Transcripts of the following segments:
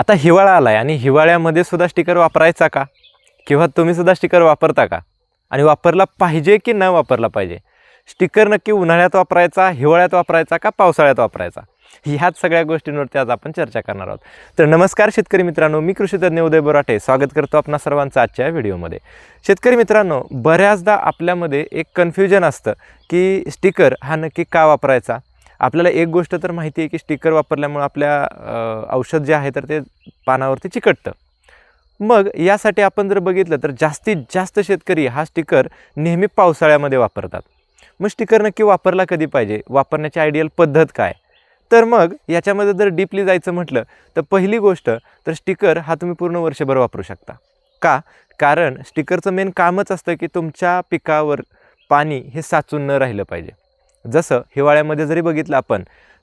आता हिवाळा आला आहे आणि हिवाळ्यामध्ये सुद्धा स्टिकर वापरायचा का? किंवा तुम्ही सुद्धा स्टिकर वापरता का? आणि वापरला पाहिजे की न वापरला पाहिजे? स्टिकर नक्की उन्हाळ्यात वापरायचा हिवाळ्यात वापरायचा का पावसाळ्यात वापरायचा? ह्याच सगळ्या गोष्टींवरती आज आपण चर्चा करणार आहोत. तर नमस्कार शेतकरी मित्रांनो मी कृषीतज्ञ उदय बोराटे. स्वागत करतो आपणा सर्वांचं आजच्या व्हिडिओमध्ये. शेतकरी मित्रांनो बऱ्याचदा आपल्यामध्ये एक कन्फ्युजन असतं की स्टिकर हा नक्की का वापरायचा? आपल्याला एक गोष्ट तर माहिती आहे की स्टिकर वापरल्यामुळे आपल्या औषध जे आहे तर ते पानावरती चिकटतं. मग यासाठी आपण जर बघितलं तर जास्तीत जास्त शेतकरी हा स्टिकर नेहमी पावसाळ्यामध्ये वापरतात. मग स्टिकर नक्की वापरला कधी पाहिजे? वापरण्याची आयडियल पद्धत काय? तर मग याच्यामध्ये जर डीपली जायचं म्हटलं तर पहिली गोष्ट तर स्टिकर हा तुम्ही पूर्ण वर्षभर वापरू शकता. का? कारण स्टिकरचं मेन कामच असतं की तुमच्या पिकावर पाणी हे साचून न राहिलं पाहिजे. जसं हिवाळ्यामध्ये जरी बघितलं आपण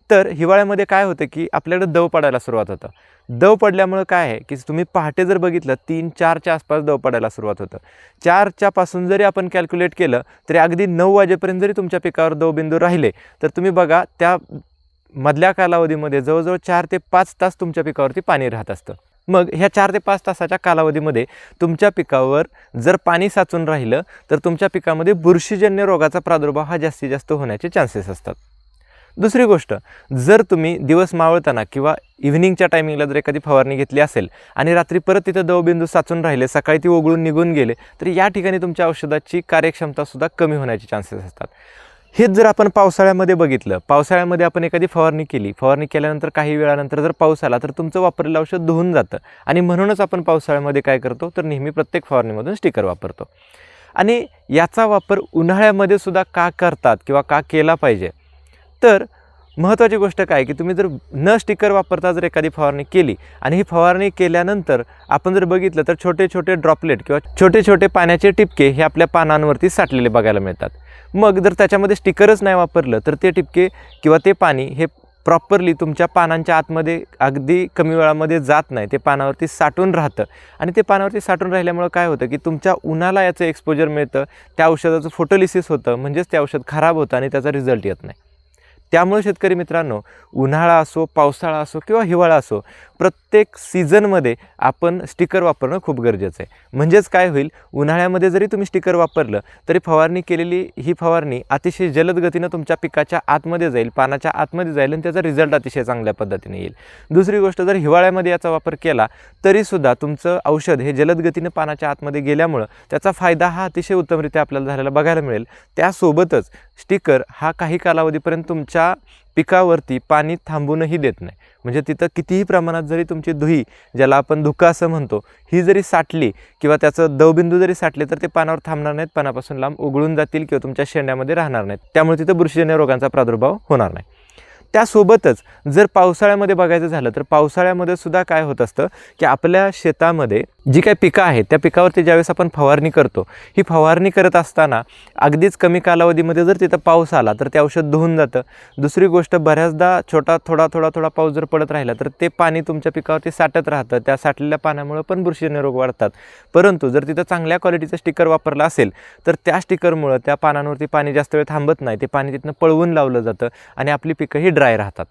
तर हिवाळ्यामध्ये काय होतं की आपल्याकडे दव पडायला सुरुवात होतं. दव पडल्यामुळं काय आहे की तुम्ही पहाटे जर बघितलं तीन चारच्या आसपास दव पडायला सुरुवात होतं. चारच्यापासून जरी आपण कॅल्क्युलेट केलं तरी अगदी नऊ वाजेपर्यंत जरी तुमच्या पिकावर दवबिंदू राहिले तर तुम्ही बघा त्या मधल्या कालावधीमध्ये जवळजवळ चार ते पाच तास तुमच्या पिकावरती पाणी राहत असतं. मग ह्या चार ते पाच तासाच्या कालावधीमध्ये तुमच्या पिकावर जर पाणी साचून राहिलं तर तुमच्या पिकामध्ये बुरशीजन्य रोगाचा प्रादुर्भाव हा जास्तीत जास्त होण्याचे चान्सेस असतात. दुसरी गोष्ट जर तुम्ही दिवस मावळताना किंवा इव्हिनिंगच्या टायमिंगला जर एखादी फवारणी घेतली असेल आणि रात्री परत तिथं दवबिंदू साचून राहिले सकाळी ती ओघळून निघून गेले तर या ठिकाणी तुमच्या औषधाची कार्यक्षमतासुद्धा कमी होण्याचे चान्सेस असतात. हेच जर आपण पावसाळ्यामध्ये बघितलं पावसाळ्यामध्ये आपण एखादी फवारणी केली फवारणी केल्यानंतर काही वेळानंतर जर पाऊस आला तर तुमचं वापरलेलं औषध धुवून जातं. आणि म्हणूनच आपण पावसाळ्यामध्ये काय करतो तर नेहमी प्रत्येक फवारणीमधून स्टिकर वापरतो. आणि याचा वापर उन्हाळ्यामध्ये सुद्धा का करतात किंवा का केला पाहिजे? तर महत्त्वाची गोष्ट काय की तुम्ही जर न स्टिकर वापरता जर एखादी फवारणी केली आणि ही फवारणी केल्यानंतर आपण जर बघितलं तर छोटे छोटे ड्रॉपलेट किंवा छोटे छोटे पाण्याचे टिपके हे आपल्या पानांवरती साठलेले बघायला मिळतात. मग जर त्याच्यामध्ये स्टिकरच नाही वापरलं तर ते टिपके किंवा ते पाणी हे प्रॉपरली तुमच्या पानांच्या आतमध्ये अगदी कमी वेळामध्ये जात नाही. ते पानावरती साठून राहतं. आणि ते पानावरती साठून राहिल्यामुळं काय होतं की तुमच्या उन्हाला याचं एक्सपोजर मिळतं त्या औषधाचं फोटोलिसिस होतं म्हणजेच ते औषध खराब होतं आणि त्याचा रिझल्ट येत नाही. त्यामुळे शेतकरी मित्रांनो उन्हाळा असो पावसाळा असो किंवा हिवाळा असो प्रत्येक सीझनमध्ये आपण स्टिकर वापरणं खूप गरजेचं आहे. म्हणजेच काय होईल उन्हाळ्यामध्ये जरी तुम्ही स्टिकर वापरलं तरी फवारणी केलेली ही फवारणी अतिशय जलद गतीनं तुमच्या पिकाच्या आतमध्ये जाईल पानाच्या आतमध्ये जाईल आणि त्याचा रिझल्ट अतिशय चांगल्या पद्धतीने येईल. दुसरी गोष्ट जर हिवाळ्यामध्ये याचा वापर केला तरीसुद्धा तुमचं औषध हे जलद गतीनं पानाच्या आतमध्ये गेल्यामुळं त्याचा फायदा हा अतिशय उत्तमरित्या आपल्याला झालेला बघायला मिळेल. त्यासोबतच स्टिकर हा काही कालावधीपर्यंत तुमच्या पिकावरती पाणी थांबूनही देत नाही. म्हणजे तिथं कितीही प्रमाणात जरी तुमची धुई ज्याला आपण धुका असं म्हणतो ही जरी साठली किंवा त्याचं दवबिंदू जरी साठले तर ते पानावर थांबणार नाहीत पानापासून लांब उगळून जातील किंवा तुमच्या शेंड्यामध्ये राहणार नाहीत. त्यामुळे तिथं बुरशीजन्य रोगांचा प्रादुर्भाव होणार नाही. त्यासोबतच जर पावसाळ्यामध्ये बघायचं झालं तर पावसाळ्यामध्ये सुद्धा काय होत असतं की आपल्या शेतामध्ये जी काही पिकं आहेत त्या पिकावरती ज्यावेळेस आपण फवारणी करतो ही फवारणी करत असताना अगदीच कमी कालावधीमध्ये जर तिथं पाऊस आला तर ते औषध धुवून जातं. दुसरी गोष्ट बऱ्याचदा छोटा थोडा थोडा थोडा पाऊस जर पडत राहिला तर ते पाणी तुमच्या पिकावरती साठत राहतं. त्या साठलेल्या पाण्यामुळे पण बुरशीजन्य रोग वाढतात. परंतु जर तिथं चांगल्या क्वालिटीचा स्टिकर वापरला असेल तर त्या स्टिकरमुळं त्या पानांवरती पाणी जास्त वेळ थांबत नाही. ते पाणी तिथनं पळवून लावलं जातं आणि आपली पिकं ही ड्राय राहतात.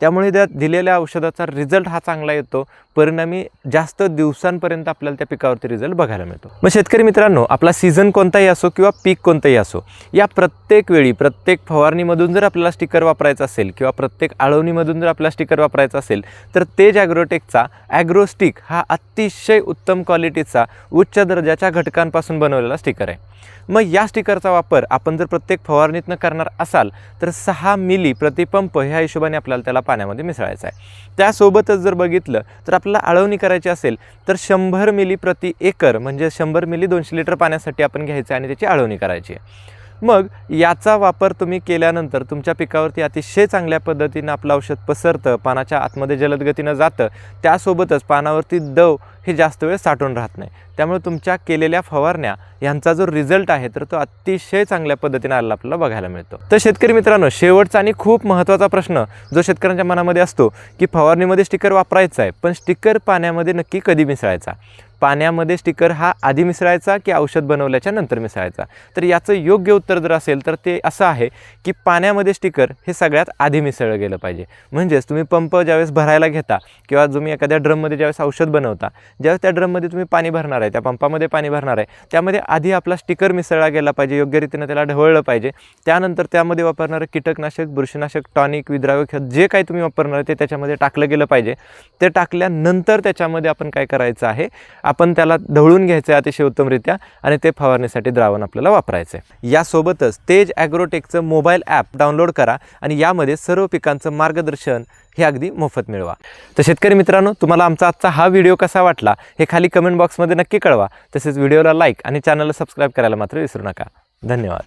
त्यामुळे त्या दिलेल्या औषधाचा रिझल्ट हा चांगला येतो. परिणामी जास्त दिवसांपर्यंत आपल्याला त्या पिकावरती रिझल्ट बघायला मिळतो. मग शेतकरी मित्रांनो आपला सीझन कोणताही असो किंवा पीक कोणतंही असो या प्रत्येक वेळी प्रत्येक फवारणीमधून जर आपल्याला स्टिकर वापरायचा असेल किंवा प्रत्येक आळवणीमधून जर आपल्याला स्टिकर वापरायचा असेल तर तेज ॲग्रोटेकचा ॲग्रोस्टिक हा अतिशय उत्तम क्वालिटीचा उच्च दर्जाच्या घटकांपासून बनवलेला स्टिकर आहे. मग या स्टिकरचा वापर आपण जर प्रत्येक फवारणीतनं करणार असाल तर सहा मिली प्रतिपंप ह्या हिशोबाने आपल्याला त्याला पाण्यामध्ये मिसळायचं आहे. त्यासोबतच जर बघितलं तर आपल्याला आळवणी करायची असेल तर शंभर मिली प्रति एकर म्हणजे शंभर मिली दोनशे लिटर पाण्यासाठी आपण घ्यायचं आहे आणि त्याची आळवणी करायची आहे. मग याचा वापर तुम्ही केल्यानंतर तुमच्या पिकावरती अतिशय चांगल्या पद्धतीनं आपलं औषध पसरतं पानाच्या आतमध्ये जलदगतीनं जातं. त्यासोबतच पानावरती दव हे जास्त वेळ साठून राहत नाही. त्यामुळे तुमच्या केलेल्या फवारण्या यांचा जो रिझल्ट आहे तर तो अतिशय चांगल्या पद्धतीने आला आपल्याला बघायला मिळतो. तर शेतकरी मित्रांनो शेवटचा आणि खूप महत्त्वाचा प्रश्न जो शेतकऱ्यांच्या मनामध्ये असतो की फवारणीमध्ये स्टिकर वापरायचा आहे पण स्टिकर पाण्यामध्ये नक्की कधी मिसळायचा? पाण्यामध्ये स्टिकर हा आधी मिसळायचा की औषध बनवल्याच्या नंतर मिसळायचा? तर याचं योग्य उत्तर जर असेल तर ते असं आहे की पाण्यामध्ये स्टिकर हे सगळ्यात आधी मिसळलं गेलं पाहिजे. म्हणजेच तुम्ही पंप ज्यावेळेस भरायला घेता किंवा तुम्ही एखाद्या ड्रममध्ये ज्यावेळेस औषध बनवता ज्यावेळेस त्या ड्रममध्ये तुम्ही पाणी भरणार आहे त्या पंपामध्ये पाणी भरणार आहे त्यामध्ये आधी आपला स्टिकर मिसळला गेला पाहिजे योग्यरीतीनं त्याला ढवळलं पाहिजे. त्यानंतर त्यामध्ये वापरणारं कीटकनाशक बुरशीनाशक टॉनिक विद्रावक हे जे काही तुम्ही वापरणार आहे ते त्याच्यामध्ये टाकलं गेलं पाहिजे. ते टाकल्यानंतर त्याच्यामध्ये आपण काय करायचं आहे आपण त्याला ढवळून घ्यायचं आहे अतिशय उत्तमरित्या आणि ते फवारणीसाठी द्रावण आपल्याला वापरायचं आहे. यासोबतच तेज ॲग्रोटेकचं मोबाईल ॲप डाउनलोड करा आणि यामध्ये सर्व पिकांचं मार्गदर्शन हे अगदी मोफत मिळवा. तर शेतकरी मित्रांनो तुम्हाला आमचा आजचा हा व्हिडिओ कसा वाटला हे खाली कमेंट बॉक्समध्ये नक्की कळवा. तसेच व्हिडिओला लाईक आणि चॅनलला सबस्क्राईब करायला मात्र विसरू नका. धन्यवाद.